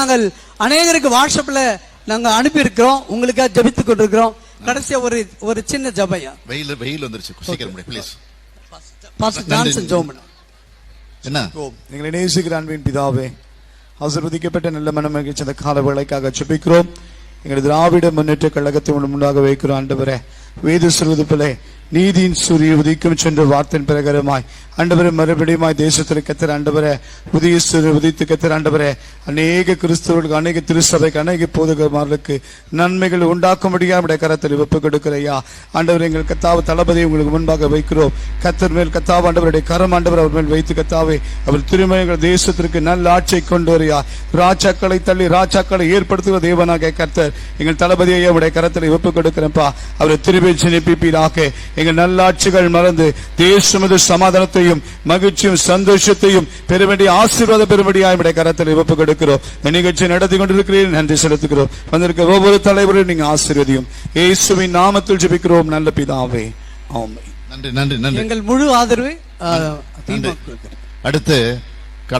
நாங்கள் அநேகருக்கு வாட்ஸ்அப்ல நாங்க அனுப்பி இருக்கிறோம் உங்களுக்காக ஜெபித்துக் கொண்டிருக்கிறோம். கடைசியா ஒரு ஒரு சின்ன ஜபையா வெயில் வெயில் வந்துருச்சு. சீக்கிரம் ப்ளீஸ் பாஸ்டர் ஜான்சன் ஜோமன் என்ன? எங்களை நேசிக்கிற அன்பின் பிதாவே ஆசீர்வதிக்கப்பட்ட நல்ல மனம் மகிழ்ச்சி அந்த கால வேளைக்காக ஜெபிக்கிறோம். எங்கள் திராவிட முன்னேற்ற கழகத்தை முன்னாக வைக்கிறோம் ஆண்டவரே வேத சொல்வது போல நீதியின் சூரிய உதிக்கும் சென்று வார்த்தை பிரகாரமாய். ஆண்டவரே மறுபடியுமாய் தேசத்தில் கத்தர் ஆண்டவரே உதய சூரிய உதித்து கத்தர் ஆண்டவரே அநேக கிறிஸ்தவர்களுக்கு அநேக திருச்சபைக்கு அநேக போதகமார்களுக்கு நன்மைகள் உண்டாக்கும்படியா முடியாத கரத்தில் ஒப்பு கொடுக்கிறையா. ஆண்டவர் எங்கள் கத்தாவ தளபதியை உங்களுக்கு முன்பாக வைக்கிறோம். கத்தர் மேல் கத்தாவ ஆண்டவருடைய கரம் ஆண்டவர் அவர் மேல் வைத்து கத்தாவே அவர் திருமணங்கள் தேசத்திற்கு நல்ல ஆட்சியை கொண்டு வரையா. ராஜாக்களை தள்ளி ராஜாக்களை ஏற்படுத்துகிற தேவனாக கர்த்தர் எங்கள் தளபதியை அவருடைய கரத்தில் ஒப்பு கொடுக்கிறப்பா அவரை திரும்பி ஜெனிப்பிப்பீராக எங்கள் நல்லாட்சிகள் மறந்து தேசமது சமாதானத்தையும் மகிழ்ச்சியும் சந்தோஷத்தையும் பெற வேண்டிய ஆசீர்வாத பெறும்படியாக அவருடைய கரத்தில் ஒப்பு கொடுக்கிறோம். இந்த நிகழ்ச்சியை நடத்தி கொண்டிருக்கிறேன். நன்றி செலுத்துகிறோம். வந்திருக்க ஒவ்வொரு தலைவரையும் நீங்க ஆசீர்வதியும். இயேசுவின் நாமத்தில் ஜெபிக்கிறோம். நல்ல பிதாவே. ஆமென். நன்றி நன்றி நன்றி. எங்கள் முழு ஆதரவு. அடுத்து